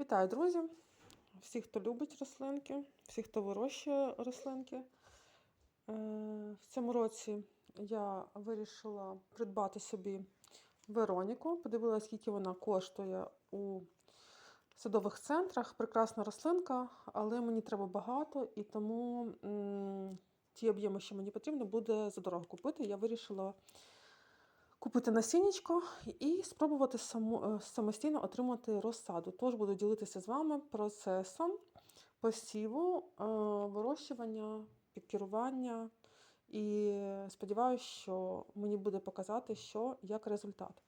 Вітаю, друзі! Всі, хто любить рослинки, всі, хто вирощує рослинки. Е, В цьому році я вирішила придбати собі Вероніку. Подивилася, скільки вона коштує у садових центрах. Прекрасна рослинка, але мені треба багато, і тому м, ті об'єми, що мені потрібно, буде задорого купити. Я вирішила купити насіннячко і спробувати е, самостійно отримати розсаду. Тож буду ділитися з вами процесом посіву, е, вирощування, пікірування. І сподіваюся, що мені буде показати, що як результат.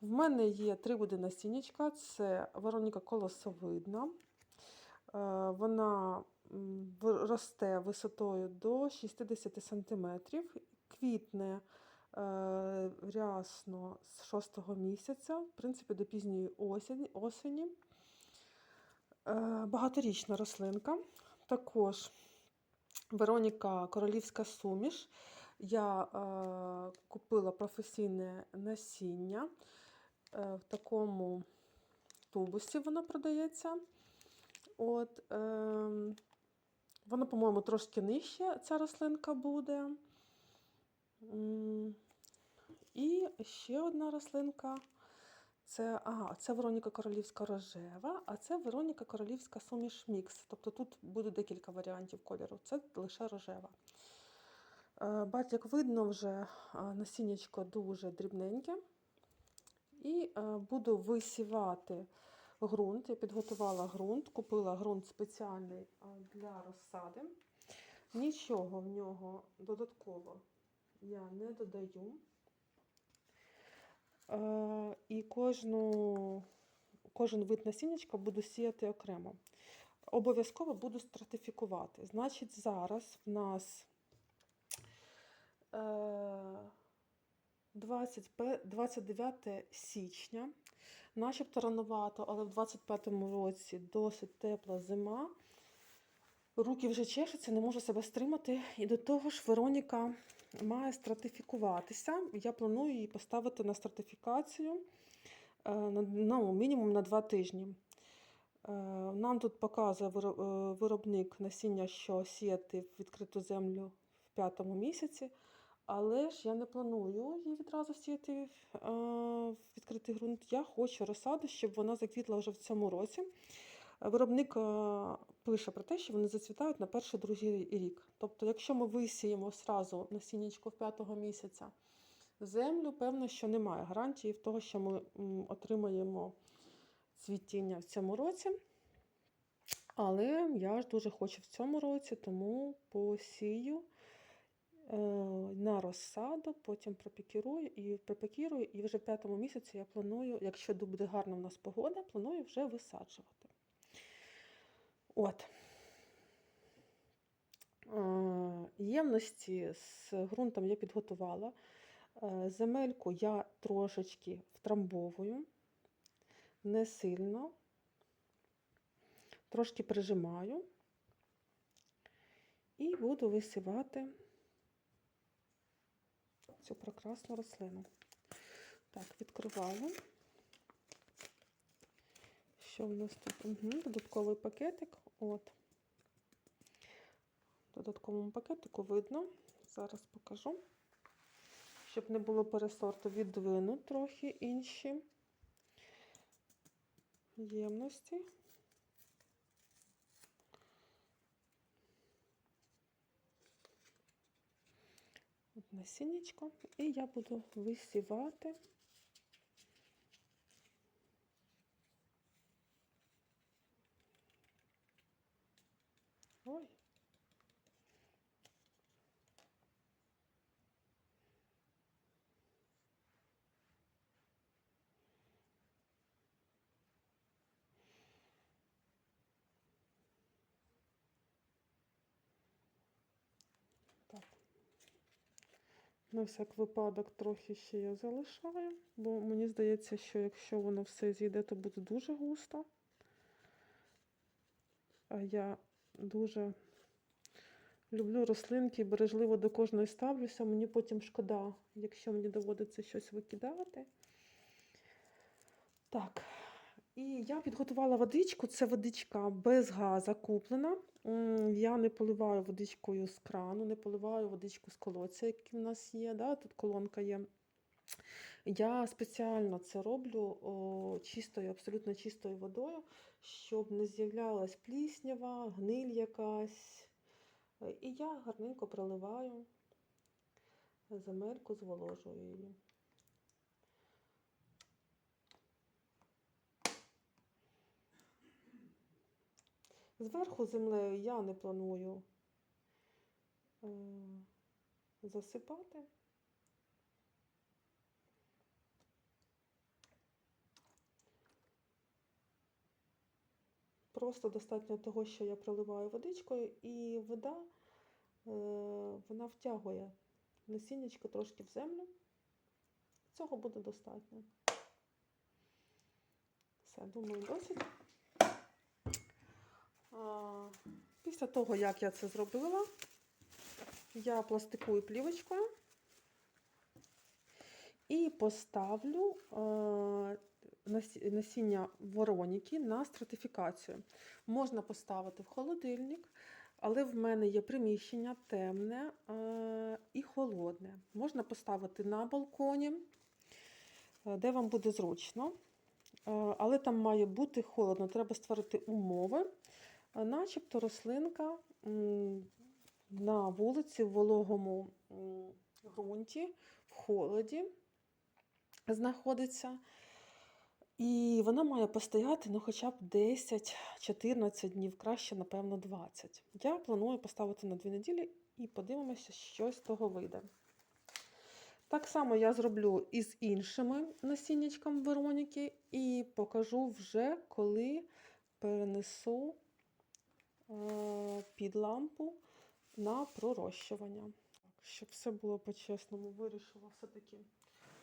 В мене є три види насіннячка. Це Вероніка колосовидна. Е, Вона росте висотою до 60 см, квітне рясно з 6 місяця, в принципі, до пізньої осені. осені. Е, Багаторічна рослинка. Також Вероніка Королівська суміш. Я е, купила професійне насіння е, в такому тубусі воно продається. От, е, воно, по-моєму, трошки нижче ця рослинка буде. І ще одна рослинка. Це, ага, це Вероніка Королівська рожева, а це Вероніка Королівська суміш мікс. Тобто тут буде декілька варіантів кольору. Це лише рожева. Е, Бать, як видно, вже е, насіннячко дуже дрібненьке. І е, буду висівати ґрунт. Я підготувала ґрунт, купила ґрунт спеціальний для розсади. Нічого в нього додатково я не додаю. Е, І кожну, кожен вид насіннячка буду сіяти окремо. Обов'язково буду стратифікувати. Значить, зараз в нас е, 20, 29 січня, начебто ранувато, але в 25-му році досить тепла зима. Руки вже чешуться, не можу себе стримати. І до того ж, Вероніка має стратифікуватися. Я планую її поставити на стратифікацію ну, мінімум на 2 тижні. Е, Нам тут показує е, виробник насіння, що сіяти в відкриту землю в п'ятому місяці. Але ж я не планую її відразу сіяти в відкритий ґрунт. Я хочу розсаду, щоб вона заквітла вже в цьому році. Виробник е, пише про те, що вони зацвітають на перший другий рік. Тобто, якщо ми висіємо зразу насіннячко в п'ятого місяця землю, певно, що немає гарантії в того, що ми отримаємо цвітіння в цьому році. Але я ж дуже хочу в цьому році, тому посію е, на розсаду, потім пропікірую і пропікірую, і вже в п'ятому місяці я планую, якщо буде гарна в нас погода, планую вже висаджувати. От. Е, Ємності з ґрунтом я підготувала. Е, Земельку я трошечки втрамбовую, не сильно, трошки прижимаю і буду висівати цю прекрасну рослину. Так, відкриваю. Що в нас тут? Угу, додатковий пакетик. От. Додатковому пакетику видно. Зараз покажу. Щоб не було пересорту, віддвину трохи інші ємності. От насіннячко. І я буду висівати. Ой. Так. На всяк випадок трохи ще я залишаю, бо мені здається, що якщо воно все зійде, то буде дуже густо. А я дуже люблю рослинки, бережливо до кожної ставлюся. Мені потім шкода, якщо мені доводиться щось викидати. Так, І я підготувала водичку. Це водичка без газа куплена. Я не поливаю водичкою з крану, не поливаю водичку з колодця, який в нас є. Да? Тут колонка є. Я спеціально це роблю о, чистою, абсолютно чистою водою, щоб не з'являлась пліснява, гниль якась. Е, І я гарненько проливаю земельку, зволожую її. Зверху землею я не планую е, засипати. Просто достатньо того, що я проливаю водичкою, і вода е, вона втягує насіннячко трошки в землю. Цього буде достатньо. Все, думаю, досить. А, Після того, як я це зробила, я пластикую плівочкою і поставлю е, насіння вороніки на стратифікацію. Можна поставити в холодильник, але в мене є приміщення темне е, і холодне. Можна поставити на балконі, е, де вам буде зручно. Але там має бути холодно, треба створити умови, начебто рослинка на вулиці в вологому ґрунті, в холоді знаходиться. І вона має постояти ну, хоча б 10-14 днів, краще, напевно, 20. Я планую поставити на 2 неділі і подивимося, що з того вийде. Так само я зроблю і з іншими насіннячками Вероніки, і покажу вже, коли перенесу е, під лампу на пророщування. Щоб все було по-чесному, вирішила все-таки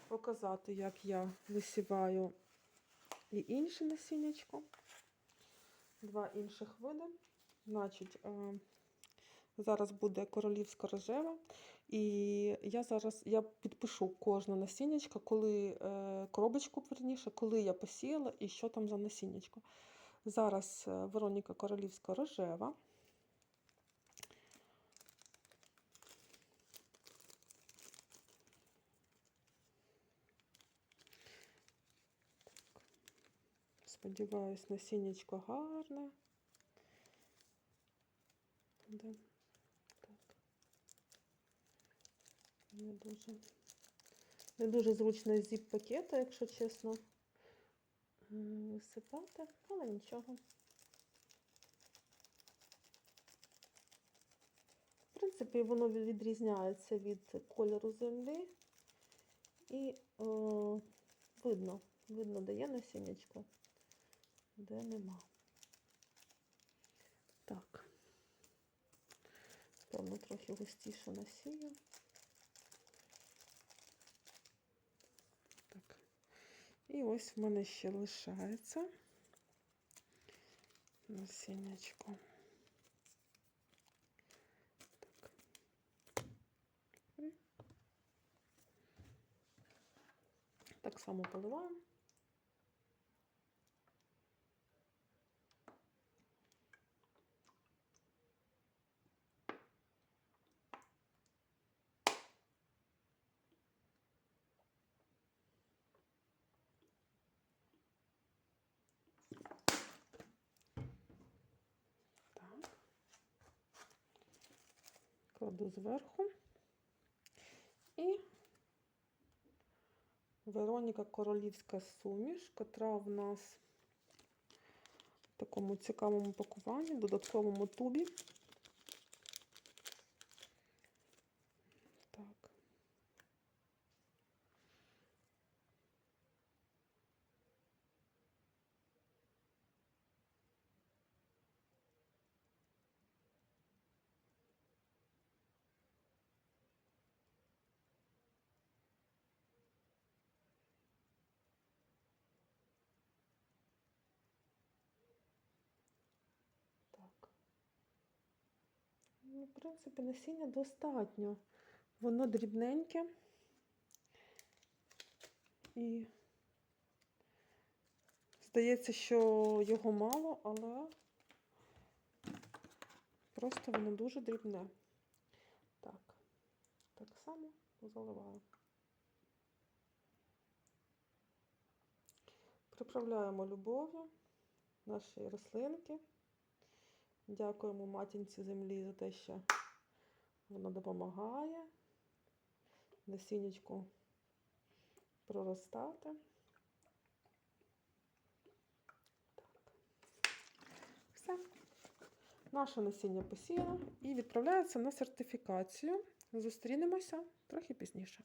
показати, як я висіваю і інше насіннячко. Два інших види. Значить, е, зараз буде королівська рожева. І я зараз я підпишу кожне насіннячко, коли е, коробочку, верніше, коли я посіяла і що там за насіннячко. Зараз е, Вероніка Королівська рожева. Сподіваюсь, насіннячко гарне. Да. Так. Не дуже, не дуже зручно з зіп-пакета, якщо чесно, висипати, але нічого. В принципі, воно відрізняється від кольору землі і е, видно, видно, де є насіннячко, де нема. Так. Певно, трохи густіше насію. І ось в мене ще лишається насіннячко. Так. М. Так само поливаємо. Кладу зверху. І Вероніка Королівська суміш, котра в нас в такому цікавому пакуванні, додатковому тубі. Так. Так. Ну, в принципі, насіння достатньо. Воно дрібненьке. І Здається, що його мало, але просто воно дуже дрібне. Так, так само заливаю. Приправляємо любов'ю наші рослинки. Дякуємо матінці землі за те, що вона допомагає насіннячку проростати. Так. Все. Наше насіння посіяно і відправляється на сертифікацію. Зустрінемося трохи пізніше.